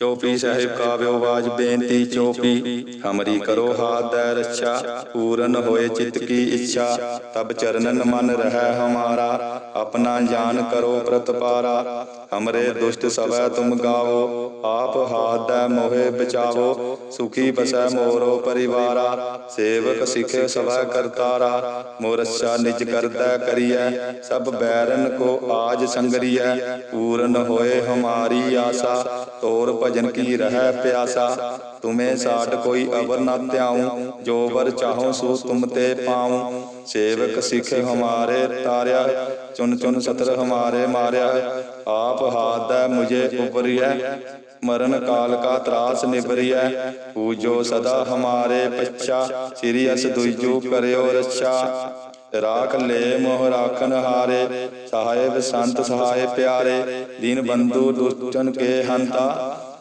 ਚੌਪੀ ਸਾਹਿਬ ਕਾਵਿਓ ਬਾਜ ਬੇਨਤੀ ਚੌਪੀ। ਹਮਰੀ ਕਰੋ ਹਾਥ ਦੈ ਰੱਛਾ। ਪੂਰਨ ਹੋਏ ਚਿਤ ਕੀ ਇੱਛਾ। ਤਬ ਚਰਨਨ ਮਨ ਰਹਿ ਹਮਾਰਾ। ਆਪਣਾ ਜਾਨ ਕਰੋ ਪ੍ਰਤਪਾਰਾ ਹਮਰੇ ਦੁਸ਼ਟ ਸਵੈ ਤੁਮ ਗਾਵੋ। ਆਪ ਹਾਥ ਦੈ ਮੋਹਿ ਬਚਾਵੋ। ਸੁਖੀ ਬਸੈ ਮੋਰੋ ਪਰਿਵਾਰਾ। ਸੇਵਕ ਸਿਖੇ ਸਵੈ ਕਰਤਾਰਾ। ਮੋਰਛਾ ਨਿਜ ਕਰਦਾ ਕਰੀਐ। ਸਭ ਬੈਰਨ ਕੋ ਆਜ ਸੰਗਰੀਐ। ਪੂਰਨ ਹੋਏ ਹਮਾਰੀ। ਆਸਾ ਤੋਰ ਭਜਨ ਕੀ ਰਹਿ ਪਿਆਸਾ? ਤੁਮੇ ਸਾਡ ਕੋਈ ਅਵਰ ਨਾ ਧਿਆਉ, ਜੋ ਵਰ ਚਾਹੋ ਸੋ ਤੁਮ ਤੇ ਪਾਉ। ਸੇਵਕ ਸਿਖ ਹਮਾਰੇ ਤਾਰਿਆ, ਚੁਨ ਚੁਨ ਸਤਰ ਹਮਾਰੇ ਮਾਰਿਆ। ਆਪ ਹਾਥ ਦੈ ਮੁਝੇ ਉਪਰਿਐ, ਮਰਨ ਕਾਲ ਕਾ ਤਰਾਸ ਨਿਬਰਿਐ ਪੂਜੋ ਸਦਾ ਹਮਾਰੇ ਪੱਛਾ, ਸ੍ਰੀ ਅਸ ਦੁਜੂ ਕਰਿਓ ਰੱਛਾ। ਰਾਖ ਲੈ ਮੋਹ ਰਾਖਨ ਹਾਰੇ, ਸਾਹਿਬ ਸੰਤ ਸਹਾਏ ਪਿਆਰੇ। ਦੀਨ ਬੰਧੂ ਦੁਸ਼ਟਨ ਕੇ ਹੰਤਾ।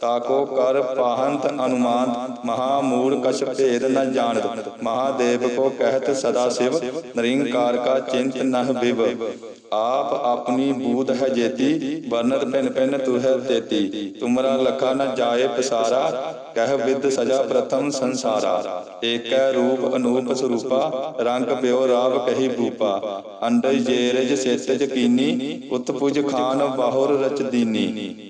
ਤਾਕੋ ਕਰ ਪਾਹੰਤ ਅਨੁਮਾਨ ਮਹਾ ਮੂੜ ਕਛ ਭੇਦ ਨ ਜਾਣਤ। ਮਹਾਦੇਵ ਕੋ ਕਹਿਤ ਸਦਾ ਸਿਵ, ਨਿਰੰਕਾਰ ਕਾ ਚਿੰਤ ਨਹ ਬਿਵ ਆਪ ਆਪਣੀ ਬੂਧ ਹੈ ਜੇਤੀ, ਵਰਨਤ ਪਿਨ ਪਿਨ ਤੁਹੈ ਤੇਤੀ। ਤੁਮਰਾ ਲਖਾ ਨ ਜਾਏ ਪਸਾਰਾ, ਕਹਿ ਵਿਦ ਸਜਾ ਪ੍ਰਥਮ ਸੰਸਾਰਾ। ਏਕੈ ਰੂਪ ਅਨੂਪ ਸਰੂਪਾ, ਰੰਗ ਪਿਓ ਰਾਵ ਕਹੀ ਭੂਪਾ। ਅੰਡਜ ਜੇਰਜ ਸੇਤਜ ਕੀਨੀ, ਉਤਪੁਜ ਖਾਨ ਬਾਹੁਰ ਰਚ ਦੀਨੀ।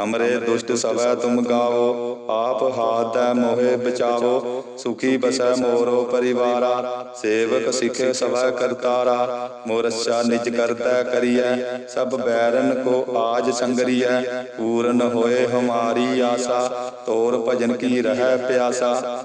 ਹਮਰੇ ਦੁਸ਼ਟ ਸਵੈ ਤੁਮ ਗਾਵੋ, ਆਪ ਹਾਥ ਦੈ ਮੋਹਿ ਬਚਾਵੋ, ਸੁਖੀ ਬਸੈ ਮੋਰੋ ਪਰਿਵਾਰਾ, ਸੇਵਕ ਸਿਖੇ ਸਵੈ ਕਰਤਾਰਾ, ਮੋਰਛਾ ਨਿਜ ਕਰਤਾ ਕਰੀਐ, ਸਭ ਬੈਰਨ ਕੋ ਆਜ ਸੰਗਰੀਐ, ਪੂਰਨ ਹੋਏ ਹਮਾਰੀ ਆਸਾ, ਤੋਰ ਭਜਨ ਕੀ ਰਹਿ ਪਿਆਸਾ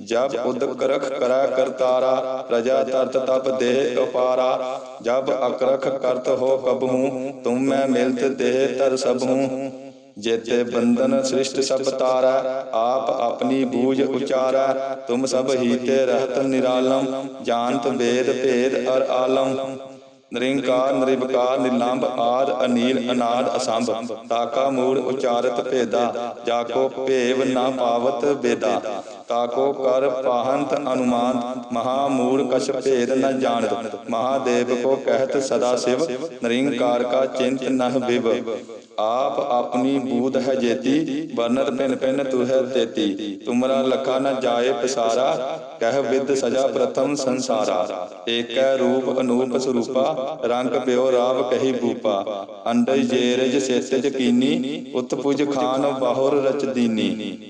ਜਬ ਉਦਕ ਰਖ ਕਰੈ ਕਰਤਾਰਾ, ਪ੍ਰਜਾ ਤਰਤ ਤਪ ਦੇਹ ਉਪਾਰਾ। ਜਬ ਅਕਰਖ ਕਰਤ ਹੋ ਕਬਹੂ, ਤੁਮ ਮੈਂ ਮਿਲਤ ਦੇਹ ਤਰ ਸਭੂ। ਜੇਤੇ ਬੰਧਨ ਸ੍ਰਿਸ਼ਟ ਸਭ ਤਾਰੈ, ਆਪ ਆਪਣੀ ਬੂਝ ਉਚਾਰੈ। ਤੁਮ ਸਭ ਹੀ ਤੇ ਰਹਤ ਨਿਰਾਲਮ, ਜਾਣਤ ਵੇਦ ਭੇਦ ਅਰ ਆਲਮ। ਨਿਰੰਕਾਰ, ਨਿਰਵਕਾਰ ਨਿਲੰਬ ਆਦ, ਅਨੀਲ, ਅਨਾਦ, ਅਸੰਭ। ਤਾਕਾ ਮੂੜ ਉਚਾਰਤ ਭੇਦਾ, ਜਾਕੋ ਭੇਵ ਨਾ ਪਾਵਤ ਬੇਦਾ ਤਾਕੋ ਕਰ ਪਾਹੰਤ ਅਨੁਮਾਨ ਮਹਾ ਮੂੜ ਕਛ ਭੇਦ ਨ ਜਾਣਤ। ਮਹਾਦੇਵ ਕੋ ਕਹਿਤ ਸਦਾ ਸਿਵ, ਨਿਰੰਕਾਰ ਕਾ ਚਿੰਤ ਨਹ ਬਿਵ ਆਪ ਆਪਣੀ ਬੂਧ ਹੈ ਜੇਤੀ, ਵਰਨਤ ਪਿਨ ਪਿਨ ਤੁਹੈ ਤੇਤੀ। ਤੁਮਰਾ ਲਖਾ ਨ ਜਾਏ ਪਸਾਰਾ, ਕਹਿ ਵਿਦ ਸਜਾ ਪ੍ਰਥਮ ਸੰਸਾਰਾ। ਏਕੈ ਰੂਪ ਅਨੂਪ ਸਰੂਪਾ, ਰੰਗ ਪਿਓ ਰਾਵ ਕਹੀ ਭੂਪਾ ਅੰਡਜ ਜੇਰਜ ਸੇਤਜ ਕੀਨੀ, ਉਤਪੁਜ ਖਾਨ ਬਾਹੁਰ ਰਚ ਦੀਨੀ।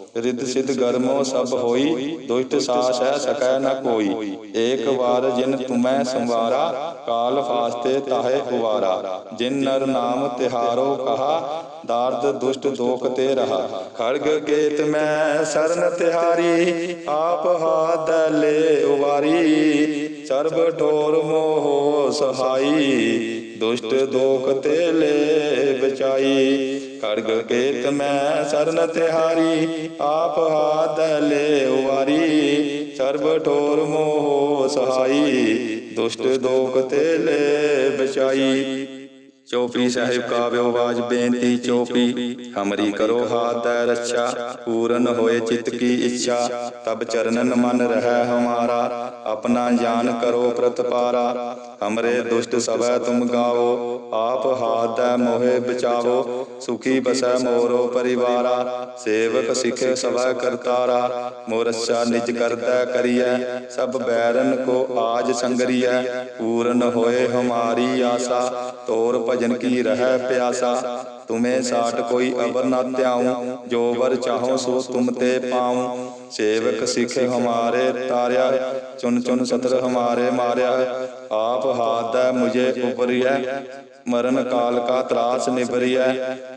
ਰਿੱਧ ਸਿਧ ਗਰਮੋ ਸਭ ਹੋਈ, ਦੁਸ਼ਟ ਸਾਸ ਹੈ ਸਕੈ ਨ ਕੋਈ। ਏਕ ਵਾਰ ਜਿਨ ਤੁਮੈ ਸੰਵਾਰਾ, ਕਾਲ ਫਾਸਤੇ ਤਾਹੇ ਉਵਾਰਾ ਜਿਨ ਨਰ ਨਾਮ ਤਿਹਾਰੋ ਕਹਾ ਦਾਰਦ, ਦੁਸ਼ਟ ਦੋਖ ਤੇ ਰਹਾ। ਖੜਗ ਕੇਤ ਮੈਂ ਸਰਨ ਤਿਹਾਰੀ, ਆਪ ਹਾਥ ਲੈ ਉਵਾਰੀ। ਸਰਬ ਠੋਰ ਮੋਹ ਸਹਾਈ, ਦੁਸ਼ਟ ਦੋਖ ਤੇ ਲੈ ਬਚਾਈ। ਖੜਗ ਕੇਤ ਮੈਂ ਸਰਨ ਤਿਹਾਰੀ, ਆਪ ਹਾਥ ਲੈ ਵਾਰੀ ਸਰਬ ਠੋਰ ਮੋਹ ਸਹਾਈ, ਦੁਸ਼ਟ ਦੋਖ ਤੇ ਲੈ ਬਚਾਈ। ਚੋਪੀ ਸਾਹਿਬ ਕਾ ਵਿਵਾਜ ਬੇਨਤੀ, ਚੋਪੀ। ਹਮਰੀ ਕਰੋ ਹਾਥ ਦੈ ਰੱਛਾ, ਪੂਰਨ ਹੋਏ ਚਿਤ ਕੀ ਇੱਛਾ। ਤਬ ਚਰਨਨ ਮਨ ਰਹਿ ਹਮਾਰਾ, ਆਪਣਾ ਜਾਨ ਕਰੋ ਪ੍ਰਤਪਾਰਾ। ਹਮਰੇ ਦੁਸ਼ਟ ਸਭੈ ਤੁਮ ਗਾਵੋ, ਆਪ ਹਾਥ ਦੈ ਮੋਹਿ ਬਚਾਵੋ। ਸੁਖੀ ਬਸੈ ਮੋਰੋ ਪਰਿਵਾਰਾ, ਸੇਵਕ ਸਿਖ ਸਭੈ ਕਰਤਾਰਾ। ਮੋਰਛਾ ਨਿਜ ਕਰਤਾ ਕਰੀਐ, ਸਭ ਬੈਰਨ ਕੋ ਆਜ ਸੰਗਰੀਐ। ਪੂਰਨ ਹੋਏ ਹਮਾਰੀ ਆਸਾ, ਤੋਰ ਭਜਨ ਕੀ ਰਹਿ ਪਿਆਸਾ? ਤੁਮੇ ਸਾਟ ਕੋਈ ਅਵਰ ਨਾ ਧਿਆਉ, ਜੋ ਵਰ ਚਾਹੋ ਸੋ ਤੁਮ ਤੇ ਪਾਉ। ਸੇਵਕ ਸਿੱਖ ਹਮਾਰੇ ਤਾਰਿਆ ਚੁਨ ਚੁਨ ਸਤਰ ਹਮਾਰੇ ਮਾਰਿਆ। ਆਪ ਹਾਥ ਦੈ ਮੁਝੇ ਉਪਰਿਐ, ਮਰਨ ਕਾਲ ਕਾ ਤਰਾਸ ਨਿਬਰਿਐ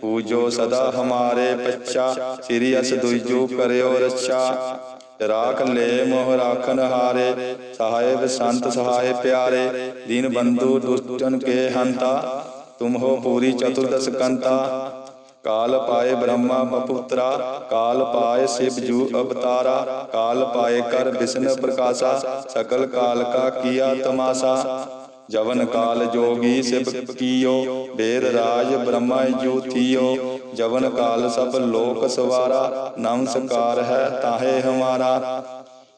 ਪੂਜੋ ਸਦਾ ਹਮਾਰੇ ਪੱਛਾ, ਸ੍ਰੀ ਅਸ ਦੁਇਜੋ ਕਰਿਓ ਰੱਛਾ। ਰਾਖ ਲੈ ਮੋਹ ਰਾਖਨ ਹਾਰੇ ਸਹਾਇਬ ਸੰਤ ਸਹਾਇ ਪਿਆਰੇ। ਦੀਨ ਬੰਧੂ ਦੁਸ਼ਟਨ ਕੇ ਹੰਤਾ। ਤੁਮ ਹੋ ਪੂਰੀ ਚਤੁਰਦਸ ਕੰਤਾ। ਕਾਲ ਪਾਏ ਬ੍ਰਹਮਾ ਬਪੁੱਤਰਾ ਕਾਲ ਪਾਏ ਸਿਵ ਜੂ ਅਵਤਾਰਾ। ਕਾਲ ਪਾਏ ਕਰ ਵਿਸ਼ਨ ਪ੍ਰਕਾਸ਼ਾ। ਸਕਲ ਕਾਲ ਕਾ ਕੀਆ ਤਮਾਸਾ। ਜਵਨ ਕਾਲ ਜੋਗੀ ਸਿਵ ਕੀਓ। ਬੇਦ ਰਾਜ ਬ੍ਰਹਮਾ ਜੂ ਜਵਨ ਕਾਲ ਸਭ ਲੋਕ ਸਵਾਰਾ। ਨਮਸਕਾਰ ਹੈ ਤਾਹੇ ਹਮਾਰਾ।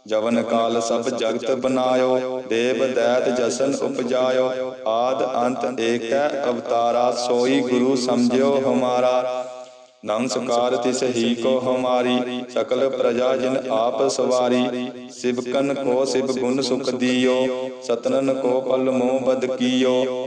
ਜਵਨ ਕਾਲ ਸਭ ਜਗਤ ਬਨਾਇਓ, ਦੇਵ ਦੈਤ ਜਸਨ ਉਪਜਾਇਓ, ਆਦ ਅੰਤ ਏਕੈ ਅਵਤਾਰਾ, ਸੋਈ ਗੁਰੂ ਸਮਝਿਓ ਹਮਾਰਾ। ਨਮਸਕਾਰ ਤਿਸ ਹੀ ਕੋ ਹਮਾਰੀ, ਸਕਲ ਪ੍ਰਜਾ ਜਿਨ ਆਪ ਸਵਾਰੀ। ਸਿਵਕਨ ਕੋ ਸਿਵ ਗੁਣ ਸੁਖ ਦੀਓ, ਸਤਨਨ ਕੋ ਪਲ ਮੋਹ ਬਦ ਕੀਓ।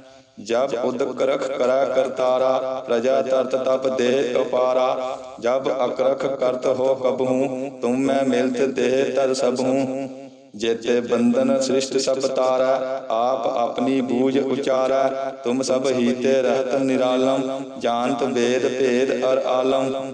ਜਬ ਉਦਕ ਰਖ ਕਰੈ ਕਰਤਾਰਾ ਪ੍ਰਜਾ ਤਰਤ ਤਪ ਦੇਹ ਅਪਾਰਾ ਜਬ ਅਕਰਖ ਕਰਤ ਹੋ ਕਬਹੂ ਤੁਮ ਮੈਂ ਮਿਲਤ ਦੇਹ ਤਰ ਸਭੂ। ਜੇਤੇ ਬੰਧਨ ਸ੍ਰਿਸ਼ਟ ਸਭ ਤਾਰੈ ਆਪ ਆਪਣੀ ਬੂਝ ਉਚਾਰੈ। ਤੁਮ ਸਭ ਹੀ ਤੇ ਰਹਤ ਨਿਰਾਲਮ। ਜਾਣਤ ਵੇਦ ਭੇਦ ਅਰ ਆਲਮ।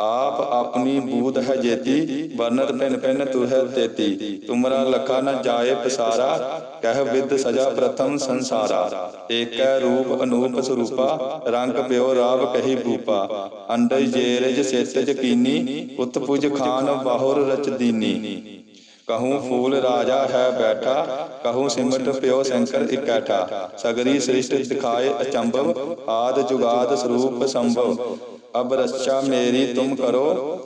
ਆਪ ਆਪਣੀ ਬੂਧ ਹੈ ਜੇਤੀ ਵਰਨਤ ਪਿਨ ਪਿਨ ਤੁਹੈ ਤੇਤੀ। ਤੁਮਰਾ ਲਖਾ ਨ ਜਾਏ ਪਸਾਰਾ, ਕਹਿ ਵਿਦ ਸਜਾ ਪ੍ਰਥਮ ਸੰਸਾਰਾ। ਏਕੈ ਰੂਪ ਅਨੂਪ ਸਰੂਪਾ, ਰੰਗ ਪਿਓ ਰਾਵ ਕਹੀ ਭੂਪਾ। ਅੰਡਜ ਜੇਰਜ ਸੇਤਜ ਕੀਨੀ ਉਤਪੁਜ ਖਾਨ ਬਾਹੁਰ ਰਚਦੀਨੀ ਕਹੂੰ ਫੂਲ ਰਾਜਾ ਹੈ ਬੈਠਾ, ਕਹੂੰ ਸਿਮਟ ਪਿਓ ਸ਼ੰਕਰ ਇਕੈਠਾ। ਸਗਰੀ ਸ੍ਰਿਸ਼ਟ ਦਿਖਾਏ ਅਚੰਭਵ, ਆਦ ਜੁਗਾਦ ਸਰੂਪ ਸੰਭਵ। ਅਬ ਰੱਛਾ ਮੇਰੀ ਤੁਮ ਕਰੋ।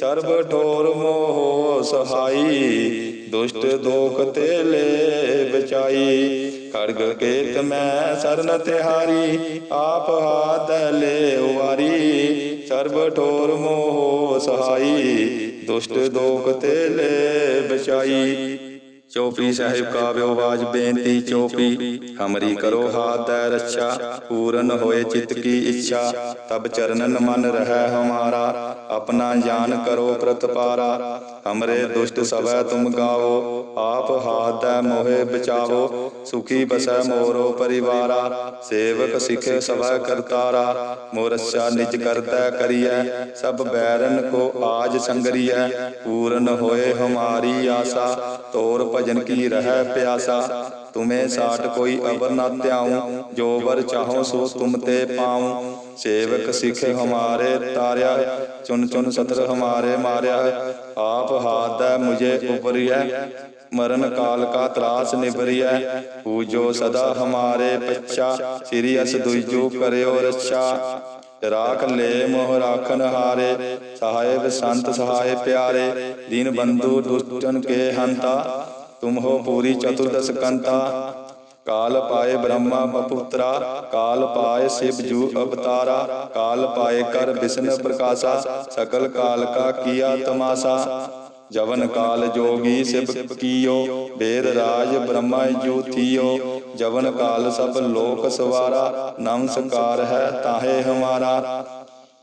ਸਰਬ ਠੋਰ ਮੋਹ ਸਹਾਈ, ਦੁਸ਼ਟ ਦੋਖ ਤੇ ਲੈ ਬਚਾਈ। ਖੜਗ ਕੇਤ ਮੈਂ ਸਰਨ ਤਿਹਾਰੀ, ਆਪ ਹਾਦ ਲੈ ਉਵਾਰੀ। ਸਰਬ ਠੋਰ ਮੋਹ ਸਹਾਈ, ਦੁਸ਼ਟ ਦੋਖ ਤੇ ਲੈ ਬਚਾਈ। ਚੌਪੀ ਸਾਹਿਬ ਕਾ ਵਿਵਾਜ ਬੇਨਤੀ ਚੌਪੀ। ਹਮਰੀ ਕਰੋ ਹਾਥ ਦੈ ਰੱਛਾ। ਪੂਰਨ ਹੋਏ ਚਿਤ ਕੀ ਇੱਛਾ। ਤਬ ਚਰਨਨ ਮਨ ਰਹਿ ਹਮਾਰਾ। ਆਪਣਾ ਜਾਨ ਕਰੋ ਪ੍ਰਤਪਾਰਾ। ਹਮਰੇ ਦੁਸ਼ਟ ਸਵੈ ਤੁਮ ਗਾਵੋ, ਆਪ ਹਾਥ ਦੈ ਮੋਹਿ ਬਚਾਵੋ, ਸੁਖੀ ਬਸੈ ਮੋਰੋ ਪਰਿਵਾਰਾ, ਸੇਵਕ ਸਿਖੇ ਸਵੈ ਕਰਤਾਰਾ, ਮੋਰਛਾ ਨਿਜ ਕਰਤੈ ਕਰੀਐ, ਸਭ ਬੈਰਨ ਕੋ ਆਜ ਸੰਗਰੀਐ, ਪੂਰਨ ਹੋਏ ਹਮਾਰੀ ਆਸਾ, ਤੋਰ ਭਜਨ ਕੀ ਰਹਿ ਪਿਆਸਾ ਤੁਮੇ ਸਾਟ ਕੋਈ ਅਵਰ ਨਾ ਧਿਆਉ ਜੋ ਵਰ ਚਾਹੋ ਸੋ ਤੁਮ ਤੇ ਪਾਉ। ਸੇਵਕ ਸਿਖ ਹਮਾਰੇ ਤਾਰਿਆ ਚੁਨ ਚੁਨ ਸਤਰ ਹਮਾਰੇ ਮਾਰਿਆ। ਆਪ ਹਾਥ ਦੈ ਮੁਝੇ ਉਪਰਿਐ ਮਰਨ ਕਾਲ ਕਾ ਤਰਾਸ ਨਿਬਰਿਐ ਪੂਜੋ ਸਦਾ ਹਮਾਰੇ ਪੱਛਾ। ਸ੍ਰੀ ਅਸ ਦੁਇਜੋ ਕਰਿਓ ਰੱਛਾ। ਰਾਖ ਲੈ ਮੋਹ ਰਾਖਨ ਹਾਰੇ। ਸਹਾਇਬ ਸੰਤ ਸਹਾਇ ਪਿਆਰੇ। ਦੀਨ ਬੰਧੂ ਦੁਸ਼ਟਨ ਕੇ ਹੰਤਾ। ਤੁਮ ਹੋ ਪੂਰੀ ਚਤੁਰਦਸ ਕੰਤਾ। ਕਾਲ ਪਾਏ ਬ੍ਰਹਮਾ ਬਪੁੱਤਰਾ ਕਾਲ ਪਾਏ ਸਿਵ ਜੂ ਅਵਤਾਰਾ। ਕਾਲ ਪਾਏ ਕਰ ਵਿਸ਼ਨ ਪ੍ਰਕਾਸ਼ਾ। ਸਕਲ ਕਾਲ ਕਾ ਕੀਆ ਤਮਾਸਾ। ਜਵਨ ਕਾਲ ਜੋਗੀ ਸਿਵ ਕੀਓ। ਬੇਦ ਰਾਜ ਬ੍ਰਹਮਾ ਜੂ ਜਵਨ ਕਾਲ ਸਭ ਲੋਕ ਸਵਾਰਾ। ਨਮਸਕਾਰ ਹੈ ਤਾਹੇ ਹਮਾਰਾ।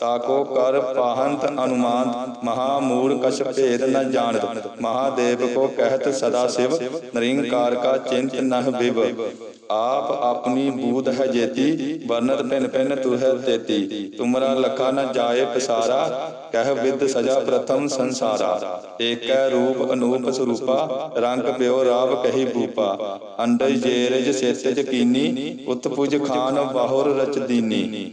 ਤਾਕੋ ਕਰ ਪਾਹੰਤ ਅਨੁਮਾਨ ਮਹਾ ਮੂੜ ਕਛ ਭੇਦ ਨ ਜਾਣਤ। ਮਹਾਦੇਵ ਕੋ ਕਹਿਤ ਸਦਾ ਸਿਵ ਨਿਰੰਕਾਰ ਕਾ ਚਿੰਤ ਨਹ ਬਿਵ। ਆਪ ਆਪਣੀ ਬੂਧ ਹੈ ਜੇਤੀ, ਵਰਨਤ ਪਿਨ ਪਿਨ ਤੁਹੈ ਤੇਤੀ। ਤੁਮਰਾ ਲਖਾ ਨ ਜਾਏ ਪਸਾਰਾ, ਕਹਿ ਵਿਦ ਸਜਾ ਪ੍ਰਥਮ ਸੰਸਾਰਾ। ਏਕੈ ਰੂਪ ਅਨੂਪ ਸਰੂਪਾ, ਰੰਗ ਪਿਓ ਰਾਵ ਕਹੀ ਭੂਪਾ ਅੰਡਜ ਜੇਰਜ ਸੇਤਜ ਕੀਨੀ, ਉਤਪੁਜ ਖਾਨ ਬਾਹੁਰ ਰਚ ਦੀਨੀ।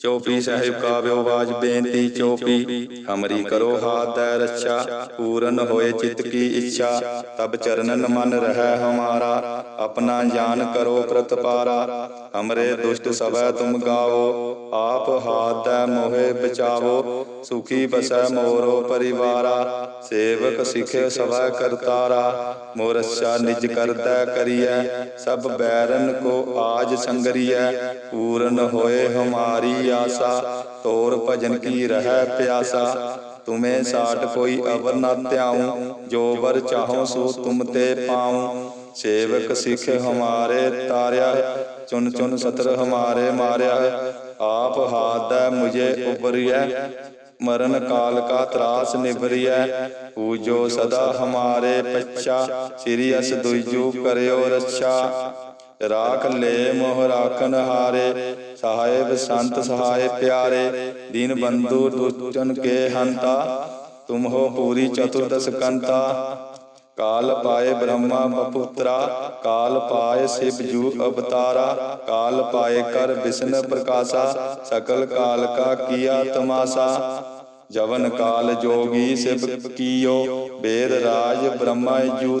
ਚੋਪੀ ਸਾਹਿਬ ਕਾਵਿਓ ਬਾਜ ਬੇਨਤੀ, ਚੋਪੀ। ਹਮਰੀ ਕਰੋ ਹਾਥ ਹੈ ਰੱਛਾ, ਪੂਰਨ ਹੋਏ ਚਿਤ ਕੀ ਇੱਛਾ। ਤਬ ਚਰਨਨ ਮਨ ਰਹਿ ਹਮਾਰਾ, ਆਪਣਾ ਜਾਨ ਕਰੋ ਪ੍ਰਤਪਾਰਾ। ਹਮਰੇ ਦੁਸ਼ਟ ਸਭੈ ਤੁਮ ਗਾਵੋ, ਆਪ ਹਾਥ ਦੈ ਮੋਹਿ ਬਚਾਵੋ। ਸੁਖੀ ਬਸੈ ਮੋਰੋ ਪਰਿਵਾਰਾ, ਸੇਵਕ ਸਿਖੇ ਸਭੈ ਕਰਤਾਰਾ। ਮੋਰਛਾ ਨਿਜ ਕਰਦਾ ਕਰੀਐ, ਸਭ ਬੈਰਨ ਕੋ ਆਜ ਸੰਗਰੀਐ। ਪੂਰਨ ਹੋਏ ਹਮਾਰੀ ਆਸਾ, ਤੋਰ ਭਜਨ ਕੀ ਰਹਿ ਪਿਆਸਾ? ਤੁਮੇ ਸਾਟ ਕੋਈ ਅਵਰ ਨਾ ਧਿਆਉ, ਜੋ ਵਰ ਚਾਹੋ ਸੋ ਤੁਮ ਤੇ ਪਾਉ। ਸੇਵਕ ਸਿਖ ਹਮਾਰੇ ਤਾਰਿਆ ਚੁਨ ਚੁਨ ਸਤਰ ਹਮਾਰੇ ਮਾਰਿਆ। ਆਪ ਹਾਥ ਮੁਝੇ ਉਬਰਿਐ ਮਰਨ ਕਾਲ ਕਾ ਤਰਾਸ ਨਿਬਰਿਐ ਪੂਜੋ ਸਦਾ ਹਮਾਰੇ ਪੱਛਾ, ਸ੍ਰੀ ਅਸ ਦੁਜੂ ਕਰਿਓ ਰੱਛਾ। ਰਾਖ ਲੈ ਮੋਹ ਰਾਖਨ ਹਾਰੇ ਸਹਾਇਬ ਸੰਤ ਸਹਾਇ ਪਿਆਰੇ, ਦੀਨ ਬੰਧੂ ਦੁਚਨ ਕੇ ਹੰਤਾ, ਤੁਮ ਹੋ ਪੂਰੀ ਚਤੁਰਦਸ ਕੰਤਾ। ਕਾਲ ਪਾਏ ਬ੍ਰਹਮਾ ਬਪੁੱਤਰਾ, ਕਾਲ ਪਾਏ ਸਿਵ ਜੂ ਅਵਤਾਰਾ, ਕਾਲ ਪਾਏ ਕਰ ਵਿਸ਼ਨ ਪ੍ਰਕਾਸ਼ਾ, ਸਕਲ ਕਾਲ ਕਾ ਕੀਆ ਤਮਾਸਾ। ਜਵਨ ਕਾਲ ਜੋਗੀ ਸਿਵ ਕੀਓ ਵੇਦ ਰਾਜ ਬ੍ਰਹਮਾ ਜੂ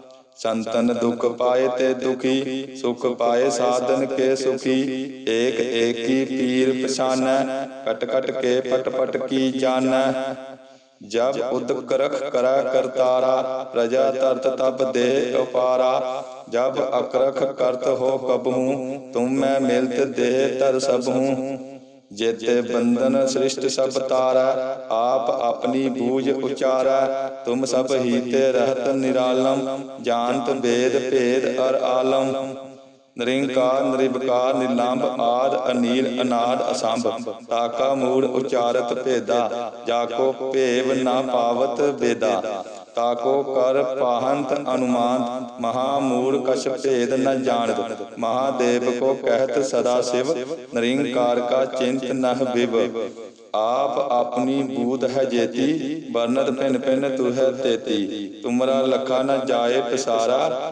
ਸੰਤਨ ਦੁਖ ਪਾਏ ਤੇ ਦੁਖੀ, ਸੁਖ ਪਾਏ ਸਾਧਨ ਕੇ ਸੁਖੀ। ਏਕ ਏਕੀ ਪੀਰ ਪਛਾਨੈ, ਕਟ ਕਟ ਕੇ ਪਟ ਪਟ ਕੀ ਜਾਣੈ ਜਬ ਉਦਕ ਰਖ ਕਰੈ ਕਰਤਾਰਾ, ਪ੍ਰਜਾ ਤਰਤ ਤਬ ਦੇ ਉਪਾਰਾ। ਜਬ ਅਕਰਖ ਕਰਤ ਹੋ ਕਬਹੂ, ਤੁਮ ਮੈਂ ਮਿਲਤ ਦੇਹ ਤਰ ਸਭੂ ਜੇਤੇ ਬੰਧਨ ਸ੍ਰਿਸ਼ਟ ਸਭ ਤਾਰੈ, ਆਪ ਆਪਣੀ ਬੂਝ ਉਚਾਰੈ। ਤੁਮ ਸਭ ਹੀਤੇ ਰਹਤ ਨਿਰਾਲਮ, ਜਾਣਤ ਭੇਦ ਭੇਦ ਅਰ ਆਲਮ। ਨਿਰੰਕਾਰ ਨਿਰਭਕਾਰ ਨਿਲੰਬ ਆਦ ਅਨੀਲ, ਅਨਾਦ ਅਸੰਭ। ਤਾਕਾ ਮੂੜ ਉਚਾਰਤ ਭੇਦਾ, ਜਾਕੋ ਭੇਵ ਨਾ ਪਾਵਤ ਬੇਦਾ। ਤਾਕੋ ਕਰ ਪਾਹੰਤ ਅਨੁਮਾਨ ਮਹਾਮੂੜ ਕਛ ਭੇਦ ਨ ਜਾਣਤ ਮਹਾਦੇਵ ਕੋ ਕਹਿਤ ਸਦਾ ਸਿਵ, ਨਿਰੰਕਾਰ ਕਾ ਚਿੰਤ ਨਹ ਬਿਵ। ਆਪ ਆਪਣੀ ਬੂਧ ਹੈ ਜੇਤੀ ਬਰਨਤ ਪਿਨ ਪਿਨ ਤੁਹ ਤੇਤੀ। ਤੁਮਰਾ ਲਖਾ ਨ ਜਾਏ ਪਸਾਰਾ